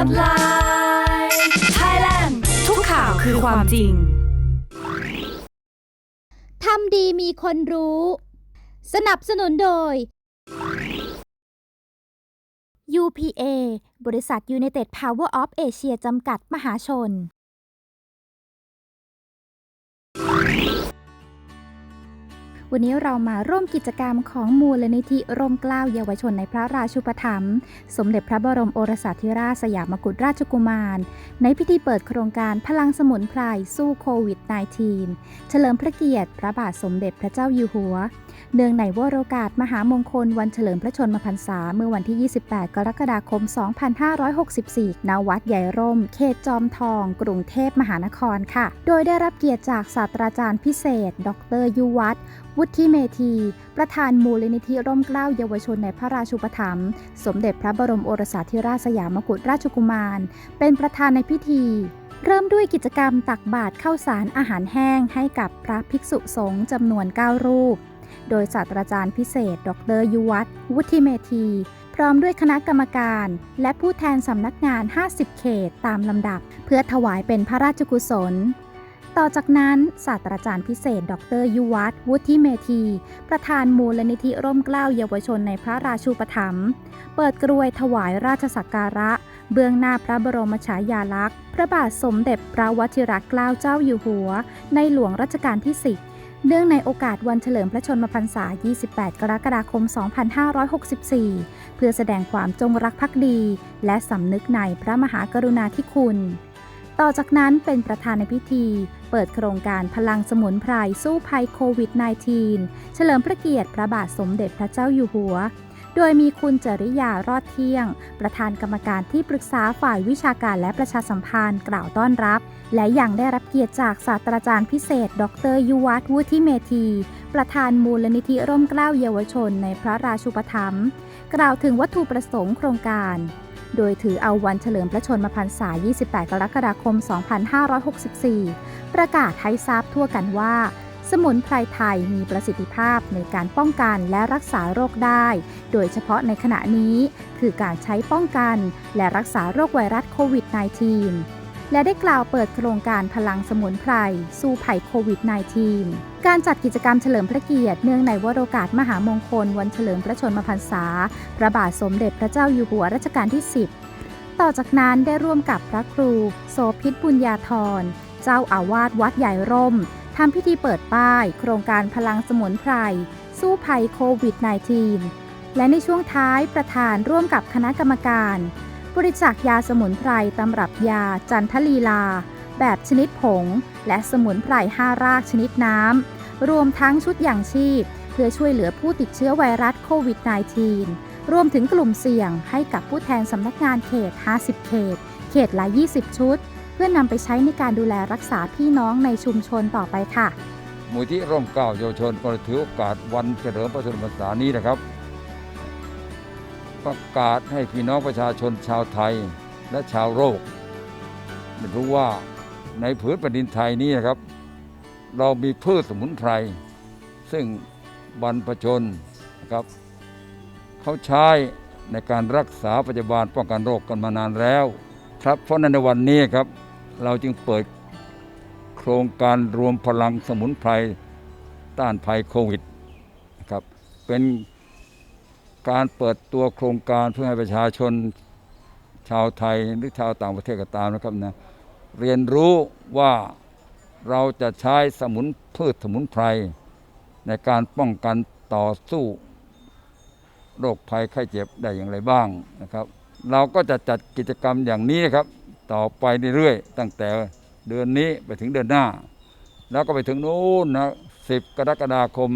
Hotline Thailand ทุกข่าวคือความจริง ทำดีมีคนรู้ สนับสนุนโดย UPA บริษัท United Power of Asia จำกัดมหาชน วันนี้เรามาร่วมกิจกรรมของมูลนิธิร่มเกล้าเยาวชนในพระราชูปถัมภ์สมเด็จพระบรมโอรสาธิราชสยามกุฎราชกุมาร ในพิธีเปิดโครงการพลังสมุนไพรสู้โควิด -19 เฉลิมพระเกียรติพระบาทสมเด็จพระเจ้าอยู่หัว เนื่องในวโรกาสมหามงคลวันเฉลิมพระชนมพรรษาเมื่อวันที่ 28 กรกฎาคม 2564 ณ วัดใหญ่ร่ม เขตจอมทอง กรุงเทพมหานครค่ะ โดยได้รับเกียรติจากศาสตราจารย์พิเศษ ดรยุวัฒน์วุฒิเมธี ประธานมูลนิธิร่มเกล้าเยาวชนในพระราชูปถัมภ์สมเด็จพระบรมโอรสาธิราชสยามกุฎราชกุมาร เป็นประธานในพิธี เริ่มด้วยกิจกรรมตักบาตรข้าวสารอาหารแห้งให้กับพระภิกษุสงฆ์จำนวน 9 รูป โดยศาสตราจารย์พิเศษ ดรยุวัฒน์วุฒิเมธี พร้อมด้วยคณะกรรมการ และผู้แทนสำนักงาน 50 เขตตามลำดับ เพื่อถวายเป็นพระราชกุศล ต่อจากนั้นศาสตราจารย์พิเศษ ดรยุวัฒน์วุฒิเมธี ประธานมูลนิธิร่มเกล้าเยาวชนในพระราชูปถัมภ์เปิดกรวยถวายราชสักการะ เบื้องหน้าพระบรมฉายาลักษณ์ พระบาทสมเด็จพระวชิรเกล้าเจ้าอยู่หัว ในหลวงรัชกาลที่10เนื่องในโอกาสวันเฉลิมพระชนมพรรษา 28 กรกฎาคม 2564 เพื่อแสดงความจงรักภักดี และสำนึกในพระมหากรุณาธิคุณ ต่อจากนั้นเป็นประธานในพิธี เปิดโครงการพลังสมุนไพรสู้ภัยโควิด -19 เฉลิมพระเกียรติพระบาทสมเด็จพระเจ้าอยู่หัว โดยมีคุณจริยารอดเที่ยง ประธานกรรมการที่ปรึกษาฝ่ายวิชาการและประชาสัมพันธ์กล่าวต้อนรับ และยังได้รับเกียรติจากศาสตราจารย์พิเศษ ดรยุวัฒน์วุฒิเมธี ประธานมูลนิธิร่มเกล้าเยาวชนในพระราชูปถัมภ์กล่าวถึงวัตถุประสงค์โครงการ โดยถือเอาวันเฉลิมพระชนมพรรษา 28 กรกฎาคม 2564 ประกาศให้ทราบทั่วกันว่า สมุนไพรไทยมีประสิทธิภาพในการป้องกันและรักษาโรคได้ โดยเฉพาะในขณะนี้คือการใช้ป้องกันและรักษาโรคไวรัสโควิด -19 และได้กล่าวเปิดโครงการพลังสมุนไพร สู้ภัยโควิด -19 การจัดกิจกรรมเฉลิมพระเกียรติเนื่องในวโรกาสมหามงคล วันเฉลิมพระชนมพรรษา พระบาทสมเด็จพระเจ้าอยู่หัวรัชกาลที่ 10 ต่อจากนั้นได้ร่วมกับพระครู โสพิษบุญญาธร เจ้าอาวาสวัดใหญ่ร่มทำพิธีเปิดป้าย โครงการพลังสมุนไพร สู้ภัยโควิด -19 และในช่วงท้ายประธานร่วมกับคณะกรรมการ บริจาคยาสมุนไพรตำรับยาจันทลีลา แบบชนิดผง และสมุนไพร5รากชนิดน้ำ รวมทั้งชุดอย่างชีพ เพื่อช่วยเหลือผู้ติดเชื้อไวรัสโควิด -19 รวมถึงกลุ่มเสี่ยงให้กับผู้แทนสำนักงานเขต 50 เขต เขตละ 20 ชุด เพื่อนำไปใช้ในการดูแลรักษาพี่น้องในชุมชนต่อไปค่ะมูลที่ร่มเกล้าเยาวชนก็ถือโอกาสวันเฉลิมพระชนมพรรษานี้นะครับ ประกาศให้พี่น้องประชาชนชาวไทยและชาวโลกได้รู้ว่าในผืนแผ่นดินไทยนี้นะครับ เรามีพืชสมุนไพร ซึ่งบรรพชนนะครับเขาใช้ในการรักษาปัจจุบันป้องกันโรคกันมานานแล้ว ครับเพราะนั้นในวันนี้ครับ เราจึงเปิดโครงการรวมพลังสมุนไพรต้านภัยโควิดนะครับเป็น การเปิดตัวโครงการเพื่อให้ประชาชนชาวไทยหรือชาวต่างประเทศก็ตามนะครับนะเรียนรู้ว่าเราจะใช้สมุนพืชสมุนไพร ในการป้องกันต่อสู้ โรคภัยไข้เจ็บได้อย่างไรบ้างนะครับ เราก็จะจัดกิจกรรมอย่างนี้นะครับ ต่อไปเรื่อยๆตั้งแต่เดือนนี้ไปถึงเดือนหน้า แล้วก็ไปถึงนู้นนะ10 กรกฎาคม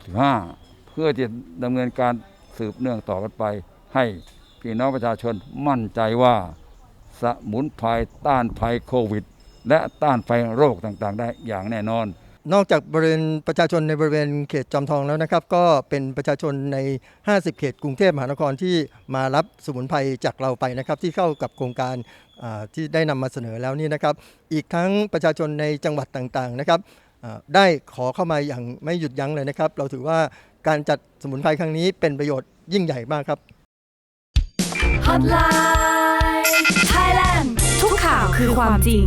2565 เพื่อที่ดำเนินการ สืบเนื่องต่อกันไป ให้พี่น้องประชาชนมั่นใจว่าสมุนไพรต้านภัยโควิด และต้านภัยโรคต่างๆ ได้อย่างแน่นอน นอกจากบริเวณประชาชนในบริเวณเขตจอมทองแล้วนะครับ ก็เป็นประชาชนใน 50 เขตกรุงเทพมหานครที่มารับสมุนไพรจากเราไปนะครับ ที่เข้ากับโครงการที่ได้นำมาเสนอแล้วนี่นะครับ อีกทั้งประชาชนในจังหวัดต่างๆนะครับได้ขอเข้ามาอย่างไม่หยุดยั้งเลยนะครับ เราถือว่า การจัดสมุนไพรครั้งนี้เป็นประโยชน์ยิ่งใหญ่มากครับ hotline Thailand ทุกข่าวคือความจริง